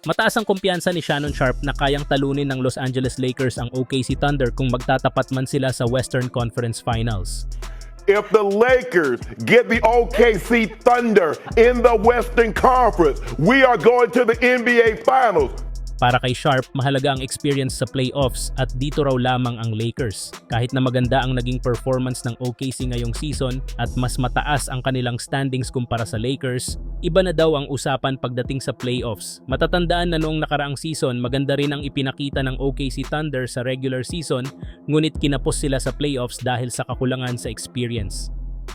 Mataas ang kumpiyansa ni Shannon Sharp na kayang talunin ng Los Angeles Lakers ang OKC Thunder kung magtatapat man sila sa Western Conference Finals. If the Lakers get the OKC Thunder in the Western Conference, we are going to the NBA Finals. Para kay Sharp, mahalaga ang experience sa playoffs at dito raw lamang ang Lakers. Kahit na maganda ang naging performance ng OKC ngayong season at mas mataas ang kanilang standings kumpara sa Lakers, iba na daw ang usapan pagdating sa playoffs. Matatandaan na noong nakaraang season, maganda rin ang ipinakita ng OKC Thunder sa regular season, ngunit kinapos sila sa playoffs dahil sa kakulangan sa experience.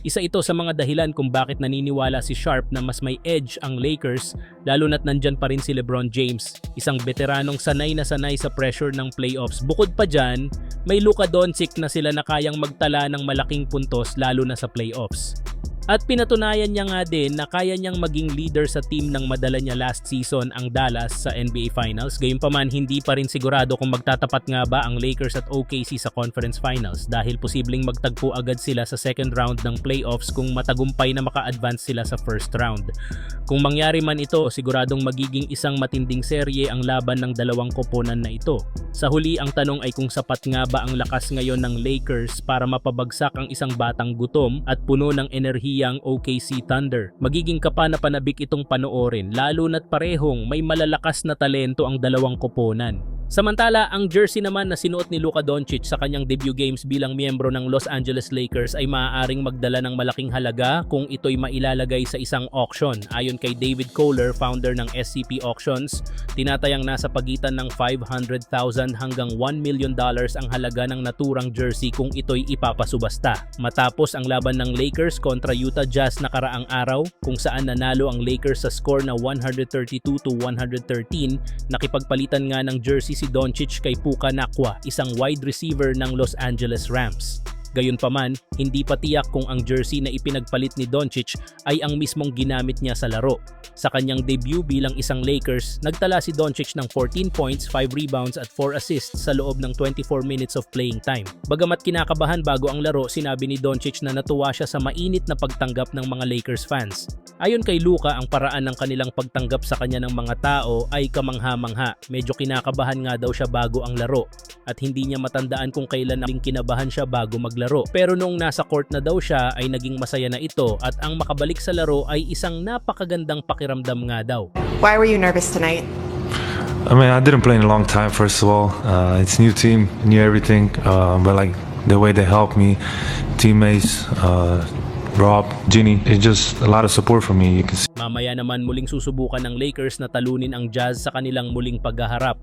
Isa ito sa mga dahilan kung bakit naniniwala si Sharp na mas may edge ang Lakers lalo na't nandyan pa rin si LeBron James, isang veteranong sanay na sanay sa pressure ng playoffs. Bukod pa dyan, may Luka Doncic na sila na kayang magtala ng malaking puntos lalo na sa playoffs. At pinatunayan niya nga din na kaya niyang maging leader sa team ng madala niya last season ang Dallas sa NBA Finals. Gayunpaman hindi pa rin sigurado kung magtatapat nga ba ang Lakers at OKC sa Conference Finals dahil posibleng magtagpo agad sila sa second round ng playoffs kung matagumpay na maka-advance sila sa first round. Kung mangyari man ito, siguradong magiging isang matinding serye ang laban ng dalawang koponan na ito. Sa huli, ang tanong ay kung sapat nga ba ang lakas ngayon ng Lakers para mapabagsak ang isang batang gutom at puno ng enerhiyang OKC Thunder. Magiging kapanapanabik itong panoorin lalo na't parehong may malalakas na talento ang dalawang koponan. Samantala, ang jersey naman na sinuot ni Luka Doncic sa kanyang debut games bilang miyembro ng Los Angeles Lakers ay maaaring magdala ng malaking halaga kung ito'y mailalagay sa isang auction. Ayon kay David Kohler, founder ng SCP Auctions, tinatayang nasa pagitan ng 500,000 hanggang 1 million dollars ang halaga ng naturang jersey kung ito'y ipapasubasta. Matapos ang laban ng Lakers kontra Utah Jazz nakaraang araw kung saan nanalo ang Lakers sa score na 132 to 113, nakipagpalitan nga ng jersey si Doncic kay Puka Nakwa, isang wide receiver ng Los Angeles Rams. Gayunpaman, hindi pa tiyak kung ang jersey na ipinagpalit ni Doncic ay ang mismong ginamit niya sa laro. Sa kanyang debut bilang isang Lakers, nagtala si Doncic ng 14 points, 5 rebounds at 4 assists sa loob ng 24 minutes of playing time. Bagamat kinakabahan bago ang laro, sinabi ni Doncic na natuwa siya sa mainit na pagtanggap ng mga Lakers fans. Ayon kay Luka, ang paraan ng kanilang pagtanggap sa kanya ng mga tao ay kamangha-mangha. Medyo kinakabahan nga daw siya bago ang laro at hindi niya matandaan kung kailan naling kinabahan siya bago maglaro. Pero nung nasa court na daw siya ay naging masaya na ito at ang makabalik sa laro ay isang napakagandang pakiramdam nga daw. Why were you nervous tonight? I mean, I didn't play in a long time. First of all, uh, it's new team, new everything. Uh, but like the way they helped me, teammates, uh, Rob, Ginny, it's just a lot of support from me. You can see. Mamaya naman muling susubukan ng Lakers na talunin ang Jazz sa kanilang muling paghaharap.